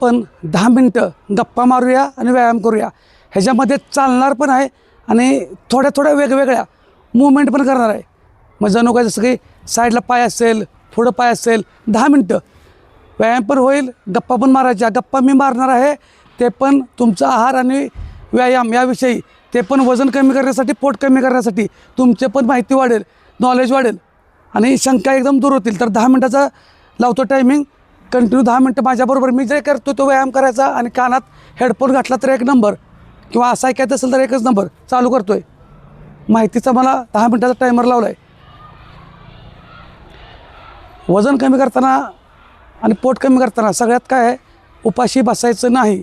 आपण दहा मिनटं गप्पा मारूया आणि व्यायाम करूया. ह्याच्यामध्ये चालणार पण आहे आणि थोड्या थोड्या वेगवेगळ्या मुवमेंट पण करणार आहे. मग जणू काय जसं की साईडला पाय असेल पुढं पाय असेल दहा मिनटं. व्यायाम पण होईल गप्पा पण मारायच्या. गप्पा मी मारणार आहे ते पण तुमचा आहार आणि व्यायाम याविषयी ते पण वजन कमी करण्यासाठी पोट कमी करण्यासाठी तुमचे पण माहिती वाढेल नॉलेज वाढेल. आणि शंका एकदम दूर होतील. तर दहा मिनटाचा लावतो टायमिंग कंटिन्यू दहा मिनटं माझ्याबरोबर मी जे करतो तो व्यायाम करायचा आणि कानात हेडफोन घातला तर एक नंबर. किंवा असं ऐकायचं असेल तर एकच नंबर. चालू करतो आहे माहितीचा मला दहा मिनटाचा टायमर लावला आहे वजन कमी करताना आणि पोट कमी करताना सगळ्यात काय आहे? उपाशी बसायचं नाही.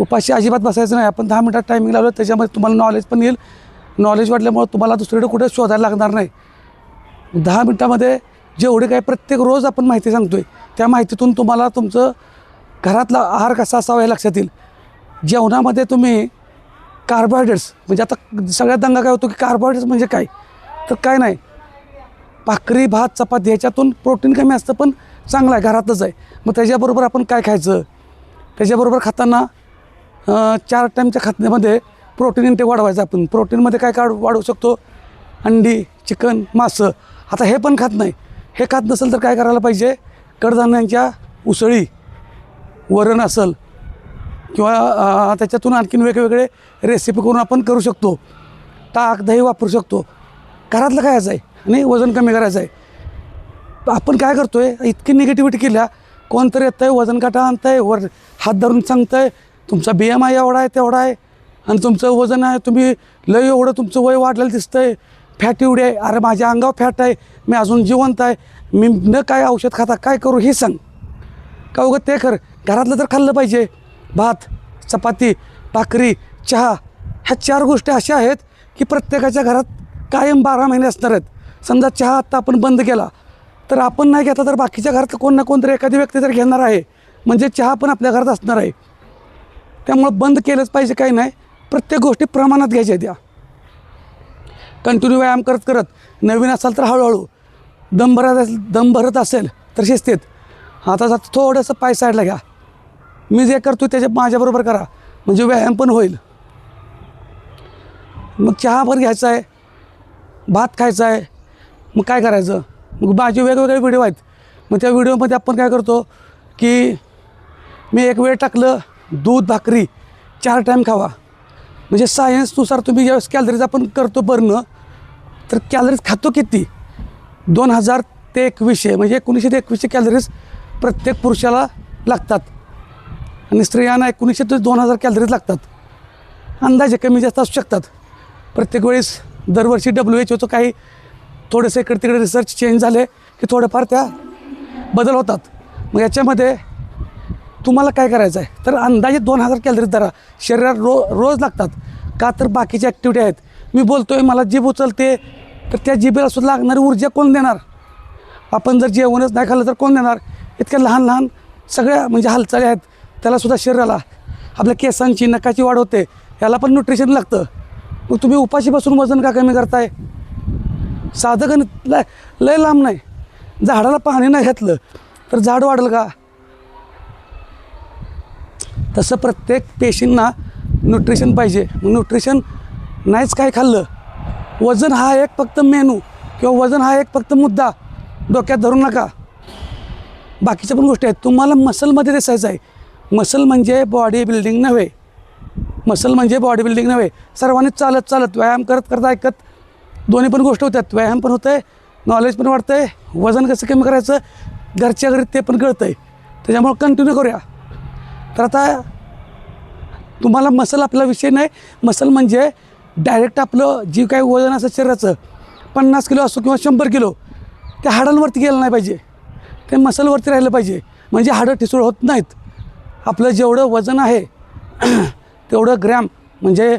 उपाशी अजिबात बसायचं नाही. आपण दहा मिनटात टायमिंग लावलं त्याच्यामध्ये तुम्हाला नॉलेज पण येईल. नॉलेज वाढल्यामुळं तुम्हाला दुसरीकडे कुठे शोधायला लागणार नाही. दहा मिनटामध्ये जेवढे काय प्रत्येक रोज आपण माहिती सांगतो आहे त्या माहितीतून तुम्हाला तुमचं घरातला आहार कसा असावा हे लक्षात येईल. जेवणामध्ये तुम्ही कार्बोहायड्रेट्स म्हणजे आता सगळ्यात दंगा काय होतो की कार्बोहायड्रेट्स म्हणजे काय? तर काय नाही. भाकरी भात चपाती ह्याच्यातून प्रोटीन कमी असतं पण चांगलं आहे घरातच आहे. मग त्याच्याबरोबर आपण काय खायचं? त्याच्याबरोबर खाताना चार टाईमच्या खाण्यामध्ये प्रोटीन इंटेक वाढवायचं आपण. प्रोटीनमध्ये काय काढ वाढवू शकतो? अंडी चिकन मासं. आता हे पण खात नाही. हे खात नसेल तर काय करायला पाहिजे? कडधान्यांच्या उसळी वरण असेल किंवा त्याच्यातून आणखीन वेगवेगळे रेसिपी करून आपण करू शकतो. ताक दही वापरू शकतो. घरातलं खायचं आहे आणि वजन कमी करायचं आहे. आपण काय करतो आहे इतकी निगेटिव्हिटी केल्या कोणतरी येतं आहे वजन काटा आणतं आहे वर हात धरून सांगतं आहे तुमचा बी एम आय एवढा आहे तेवढा आहे आणि तुमचं वजन आहे तुम्ही लय एवढं तुमचं वय वाढलेलं दिसतं आहे फॅट एवढी आहे. अरे माझ्या अंगावर फॅट आहे. मी अजून जिवंत आहे. मी न काय औषध खाता काय करू हे सांग. का उगं ते कर घरातलं तर खाल्लं पाहिजे. भात चपाती भाकरी चहा ह्या चार गोष्टी अशा आहेत की प्रत्येकाच्या घरात कायम बारा महिने असणार आहेत. समजा चहा आत्ता आपण बंद केला तर आपण नाही घेतला तर बाकीच्या घरात कोण ना कोणतरी एखादी व्यक्ती तर घेणार आहे. म्हणजे चहा पण आपल्या घरात असणार आहे. त्यामुळं बंद केलंच पाहिजे काही नाही. प्रत्येक गोष्टी प्रमाणात घ्यायच्या द्या कंटिन्यू व्यायाम करत करत नवीन असाल तर हळूहळू. दम भरत असेल दम भरत असेल तर शिस्तीत. आता जात थोडंसं पाय साईडला घ्या. मी जे करतो त्याच्या माझ्याबरोबर करा. म्हणजे व्यायाम पण होईल. मग चहा पण घ्यायचा आहे. भात खायचा आहे. मग काय करायचं? मग माझे वेगवेगळे व्हिडिओ आहेत. मग त्या व्हिडिओमध्ये आपण काय करतो की मी एक वेळ टाकलं दूध भाकरी चार टाईम खावा. म्हणजे सायन्सनुसार तुम्ही ज्यावेळेस कॅलरीज आपण करतो बरणं तर कॅलरीज खातो किती? दोन हजार ते एकवीसशे म्हणजे एकोणीसशे ते एकवीसशे कॅलरीज प्रत्येक पुरुषाला लागतात. आणि स्त्रियांना एकोणीसशे ते दोन हजार कॅलरीज लागतात. अंदाजे कमी जास्त असू शकतात. प्रत्येक वेळेस दरवर्षी डब्ल्यू एच ओचं काही थोडेसे इकडे तिकडे रिसर्च चेंज झाले की थोडेफार त्या बदल होतात. मग याच्यामध्ये तुम्हाला काय करायचं आहे? तर अंदाजे दोन हजार कॅलरीज धरा. शरीरात रो रोज लागतात. का तर बाकीच्या ॲक्टिव्हिटी आहेत. मी बोलतो आहे मला जीभ उचलते तर त्या जिबेला सुद्धा लागणारी ऊर्जा कोण देणार? आपण जर जेवणच नाही खाल्लं तर कोण देणार? इतक्या लहान लहान सगळ्या म्हणजे हालचाली आहेत त्यालासुद्धा शरीराला आपल्या केसांची नकाची वाढ होते याला पण न्यूट्रिशन लागतं. मग तुम्ही उपाशी बसून वजन का कमी करताय? साधं गणित लय लय लांब नाही. झाडाला पाणी नाही घातलं तर झाड वाढलं का? तसं प्रत्येक पेशींना न्यूट्रिशन पाहिजे. मग न्यूट्रिशन नाहीच काय खाल्लं. वजन हा एक फक्त मेनू किंवा वजन हा एक फक्त मुद्दा. डोक्यात धरू नका. बाकीच्या पण गोष्टी आहेत. तुम्हाला मसलमध्ये दिसायचं आहे. मसल म्हणजे बॉडी बिल्डिंग नव्हे. मसल म्हणजे बॉडी बिल्डिंग नव्हे. सर्वांनी चालत चालत व्यायाम करत करत ऐकत दोन्ही पण गोष्टी होतात व्यायाम पण होतं आहे नॉलेज पण वाढतं आहे वजन कसं कमी करायचं घरच्या घरी ते पण कळतं आहे त्याच्यामुळं कंटिन्यू करूया. तर आता तुम्हाला मसल आपला विषय नाही. मसल म्हणजे डायरेक्ट आपलं जी काही वजन असं शरीराचं पन्नास किलो असो किंवा शंभर किलो त्या हाडांवरती गेलं नाही पाहिजे. ते मसलवरती राहिलं पाहिजे. म्हणजे हाडं ठिसूळ होत नाहीत. आपलं जेवढं वजन आहे तेवढं ग्रॅम म्हणजे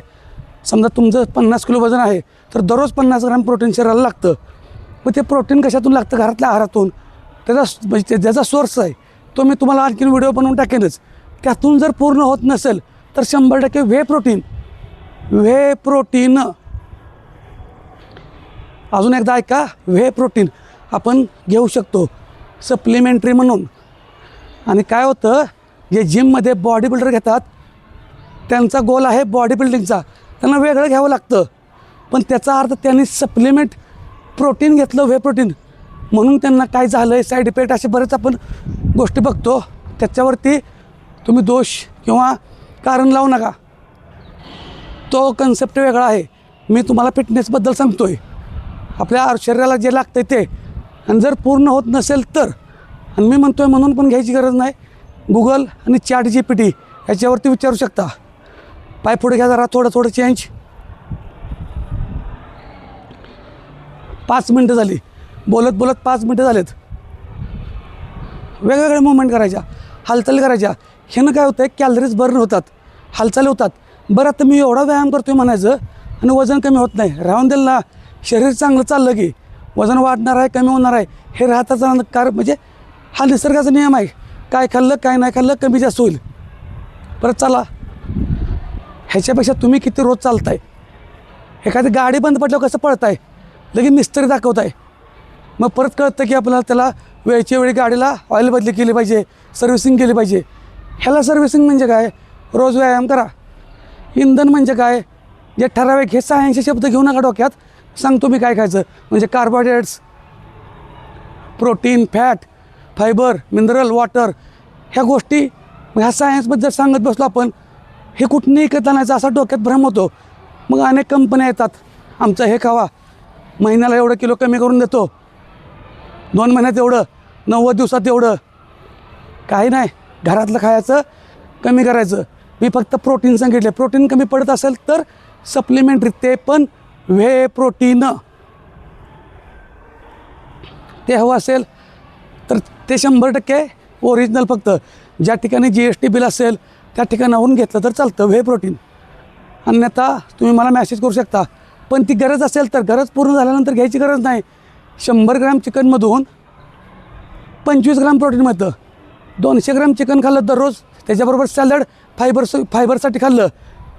समजा तुमचं पन्नास किलो वजन आहे तर दररोज पन्नास ग्रॅम प्रोटीन शरीराला लागतं. मग ते प्रोटीन कशातून लागतं? घरातल्या आहारातून. त्याचा म्हणजे ज्याचा सोर्स आहे. तो मी तुम्हाला आणखीन व्हिडिओ बनवून टाकेनच. त्यातून जर पूर्ण होत नसेल तर शंभर टक्के वे प्रोटीन व्हे प्रोटीन अजून एकदा ऐका व्हे प्रोटीन आपण घेऊ शकतो सप्लिमेंटरी म्हणून. आणि काय होतं जे जिममध्ये बॉडी बिल्डर घेतात त्यांचा गोल आहे बॉडी बिल्डिंगचा त्यांना वेगळं घ्यावं लागतं. पण त्याचा अर्थ त्यांनी सप्लिमेंट प्रोटीन घेतलं वे प्रोटीन म्हणून त्यांना काय झालं आहे साईड इफेक्ट असे बरेच आपण गोष्टी बघतो. त्याच्यावरती तुम्ही दोष किंवा कारण लावू नका. तो कन्सेप्ट वेगळा आहे. मी तुम्हाला फिटनेसबद्दल सांगतो आहे आपल्या शरीराला जे लागतं ते. आणि जर पूर्ण होत नसेल तर. आणि मी म्हणतो आहे म्हणून पण घ्यायची गरज नाही. गुगल आणि चॅट जी पी टी याच्यावरती विचारू शकता. पाय पुढे घ्या जरा थोडं थोडं चेंज पाच मिनटं झाली. बोलत बोलत पाच मिनटं झालेत. वेगवेगळे मुवमेंट करायच्या. हालचाली करायच्या. ह्यानं काय होतं आहे कॅलरीज बर्न होतात. हालचाली होतात. बरं आता मी एवढा व्यायाम करतो आहे म्हणायचं आणि वजन कमी होत नाही. राहून दिलं ना. शरीर चांगलं चाललं की. वजन वाढणार आहे कमी होणार आहे. हे राहताच राहणं कार म्हणजे हा निसर्गाचा नियम आहे. काय खाल्लं काय नाही खाल्लं कमी जास्त होईल. परत चला. ह्याच्यापेक्षा तुम्ही किती रोज चालताय? एखादी गाडी बंद पडल्यावर कसं पळताय? लगेच मिस्त्री दाखवताय. मग परत कळतं की आपल्याला त्याला वेळच्या वेळी गाडीला ऑइल बदली केली पाहिजे सर्व्हिसिंग केली पाहिजे. ह्याला सर्व्हिसिंग म्हणजे काय? रोज व्यायाम करा. इंधन म्हणजे काय? जे ठराविक हे सहाऐंशी शब्द घेऊ नका डोक्यात. सांगतो मी काय खायचं? म्हणजे carbohydrates protein fat fibre mineral water ह्या गोष्टी मग ह्या सायन्सबद्दल सांगत बसलो आपण हे कुठूनही करता आणायचं असा डोक्यात भ्रम होतो. मग अनेक कंपन्या येतात. आमचं हे खावा. महिन्याला एवढं किलो कमी करून देतो. दोन महिन्यात एवढं नव्वद दिवसात एवढं. काही नाही. घरातलं खायचं कमी करायचं. मी फक्त प्रोटीन सांगितले. प्रोटीन कमी पडत असेल तर सप्लिमेंटरी ते पण व्हे प्रोटीन ते हवं असेल तर ते शंभर टक्के ओरिजिनल फक्त. ज्या ठिकाणी जी एस टी बिल असेल त्या ठिकाणाहून घेतलं तर चालतं व्हे प्रोटीन अन्यथा तुम्ही मला मॅसेज करू शकता. पण ती गरज असेल तर गरज पूर्ण झाल्यानंतर घ्यायची गरज नाही. शंभर ग्रॅम चिकनमधून पंचवीस ग्राम प्रोटीन मिळतं. दोनशे ग्राम चिकन खाल्लं दररोज त्याच्याबरोबर सॅलड फायबर फायबरसाठी खाल्लं.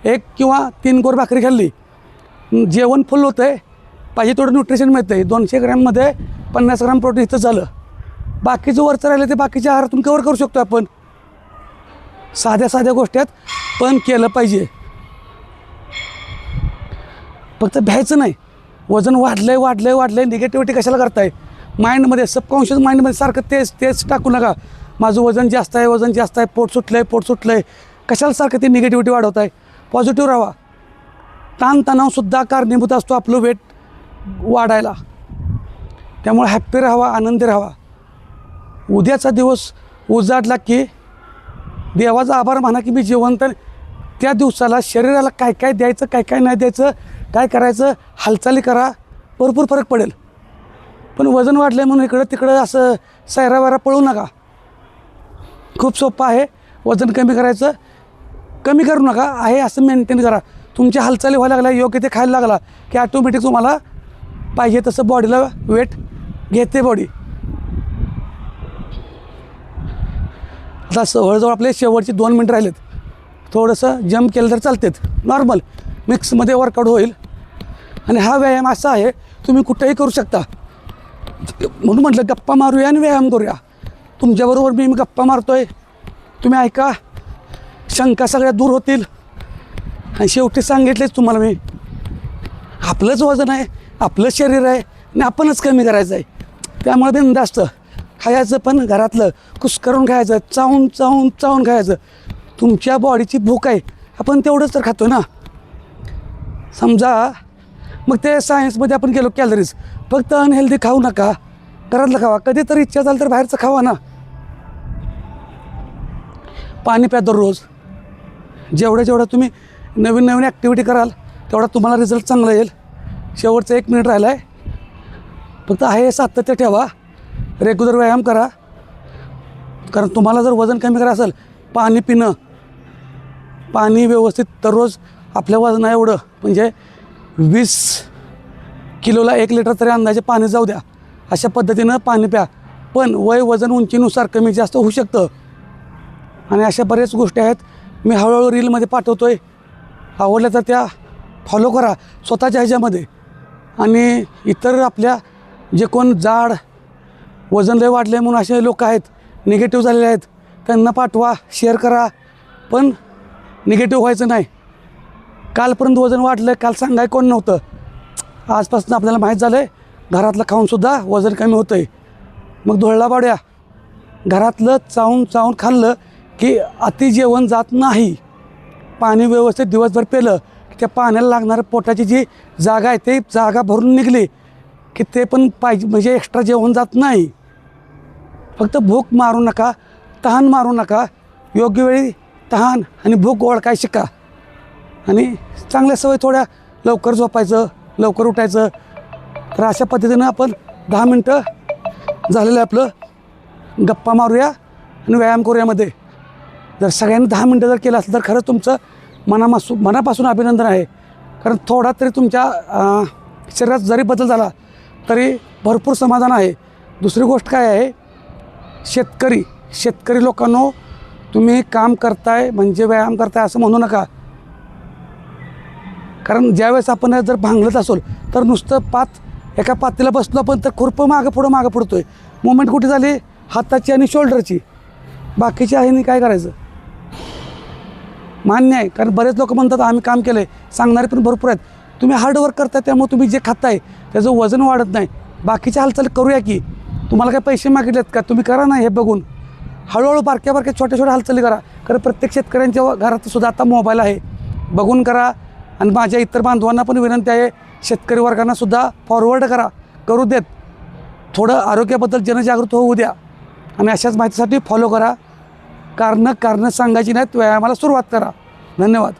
एक किंवा तीन गोर भाकरी खाल्ली. जेवण फुल होतं आहे पाहिजे तेवढं न्यूट्रिशन मिळतं आहे दोनशे ग्रॅममध्ये पन्नास ग्राम प्रोटीन इथं झालं. बाकीचं वरचं राहिलं ते बाकीच्या आहारातून कवर करू शकतो आपण. साध्या साध्या गोष्टी आहेत पण केलं पाहिजे. फक्त भ्यायचं नाही. वजन वाढलं आहे वाढलं आहे वाढलं आहे निगेटिव्हिटी कशाला करताय माइंडमध्ये सबकॉन्शियस माइंडमध्ये सारखं तेच तेच टाकू नका. माझं वजन जास्त आहे वजन जास्त आहे. पोट सुटलं आहे पोट सुटलं आहे कशाला सारखं ते निगेटिव्हिटी वाढवत आहे? पॉझिटिव्ह राहा. ताणतणावसुद्धा कारणीभूत असतो आपलं वेट वाढायला. त्यामुळे हॅप्पी राहावा आनंदी राहावा. उद्याचा दिवस उजाडला की देवाचा आभार माना की मी जिवंत त्या दिवसाला शरीराला काय काय द्यायचं काय काय नाही द्यायचं काय करायचं हालचाली करा. भरपूर फरक पडेल. पण वजन वाढलं म्हणून इकडं तिकडं असं सैरावैरा पळू नका. खूप सोपं आहे. वजन कमी करायचं. कमी करू नका. आहे असं मेंटेन करा. तुमच्या हालचाली व्हायला लागल्या योग्य ते खायला लागला की ॲटोमॅटिक तुम्हाला पाहिजे तसं बॉडीला वेट घेते बॉडी आता जवळजवळ आपले शेवटचे दोन मिनटं राहिलेत. थोडंसं जम्प केलं तर चालतेत. नॉर्मल मिक्समध्ये वर्कआउट होईल. आणि हा व्यायाम असा आहे तुम्ही कुठेही करू शकता. म्हणून म्हटलं गप्पा मारूया आणि व्यायाम करूया. तुमच्याबरोबर मी मी गप्पा आहे तुम्ही ऐका. शंका सगळ्या दूर होतील. आणि शेवटी सांगितलेच तुम्हाला मी. आपलंच वजन आहे आपलं शरीर आहे आणि आपणच कमी करायचं आहे त्यामुळे बिनधास्त. खायचं पण घरातलं कुस्करून खायचं चावून चावून चावून खायचं. तुमच्या बॉडीची भूक आहे आपण तेवढंच तर खातो ना. समजा मग ते सायन्समध्ये आपण गेलो कॅलरीज फक्त अनहेल्दी खाऊ नका. घरातलं खावा. कधीतरी इच्छा झाली तर बाहेरचं खावा ना. पाणी प्या दररोज. जेवढं जेवढं तुम्ही नवीन नवीन ॲक्टिव्हिटी कराल तेवढा तुम्हाला रिझल्ट चांगला येईल. शेवटचं एक मिनिट राहिला आहे फक्त आहे हे सातत्य ठेवा. रेग्युलर व्यायाम करा. कारण तुम्हाला जर वजन कमी करायचं असेल पाणी पिणं. पाणी व्यवस्थित दररोज आपल्या वजना एवढं. म्हणजे वीस किलोला एक लिटर तरी अंदाजे पाणी जाऊ द्या. अशा पद्धतीनं पाणी प्या. पण वय वजन उंचीनुसार कमी जास्त होऊ शकतं. आणि अशा बऱ्याच गोष्टी आहेत. मी हळूहळू रीलमध्ये पाठवतो आहे आवडल्या तर त्या फॉलो करा स्वतःच्या ह्याच्यामध्ये. आणि इतर आपल्या जे कोण जाड वजन लय वाढले म्हणून असे लोक आहेत निगेटिव्ह झालेले आहेत त्यांना पाठवा शेअर करा. पण निगेटिव्ह व्हायचं नाही. कालपर्यंत वजन वाढलं काल सांगाय कोण नव्हतं. आजपासून आपल्याला माहीत झालं आहे घरातलं खाऊनसुद्धा वजन कमी होतं आहे मग धुळला पाड्या घरातलं चावून चावून खाल्लं की अति जेवण जात नाही. पाणी व्यवस्थित दिवसभर पेलं की त्या पाण्याला लागणारं पोटाची जी जागा आहे ते जागा भरून निघली की ते पण पाहिजे म्हणजे एक्स्ट्रा जेवण जात नाही. फक्त भूक मारू नका तहान मारू नका. योग्य वेळी तहान आणि भूक ओळखाय शिका. आणि चांगल्या सवय थोड्या लवकर झोपायचं लवकर उठायचं. तर अशा पद्धतीनं आपण दहा मिनटं झालेलं आहे आपलं. गप्पा मारूया आणि व्यायाम करूयामध्ये जर सगळ्यांनी दहा मिनटं जर केलं असेल तर खरंच तुमचं मनामासू मनापासून अभिनंदन आहे. कारण थोडा तरी तुमच्या शरीरात जरी बदल झाला तरी भरपूर समाधान आहे. दुसरी गोष्ट काय आहे? शेतकरी शेतकरी लोकांनो तुम्ही काम करताय म्हणजे व्यायाम करताय असं म्हणू नका. कारण ज्यावेळेस आपण जर भांगलत असेल तर नुसतं पात एका पातीला बसलो आपण तर खुरपं मागं पुढं मागं पडतोय मुवमेंट कुठे झाली? हाताची आणि शोल्डरची बाकीची आहे काय करायचं? मान्य आहे. कारण बरेच लोक म्हणतात आम्ही काम केलं आहे सांगणारे पण भरपूर आहेत. तुम्ही हार्डवर्क करताय त्यामुळे तुम्ही जे खाताय त्याचं वजन वाढत नाही. बाकीच्या हालचाली करूया की. तुम्हाला काय पैसे मागितलेत का? तुम्ही करा ना हे बघून. हळूहळू बारक्या बारक्या छोट्या छोट्या हालचाली करा. कारण प्रत्येक शेतकऱ्यांच्या घरात सुद्धा आता मोबाईल आहे. बघून करा. आणि माझ्या इतर बांधवांना पण विनंती आहे शेतकरी वर्गांनासुद्धा फॉरवर्ड करा. करू देत. थोडं आरोग्याबद्दल जनजागृत होऊ द्या. आणि अशाच माहितीसाठी फॉलो करा. कारणं कारणं सांगायची नाहीत व्यायामाला सुरुवात करा. धन्यवाद.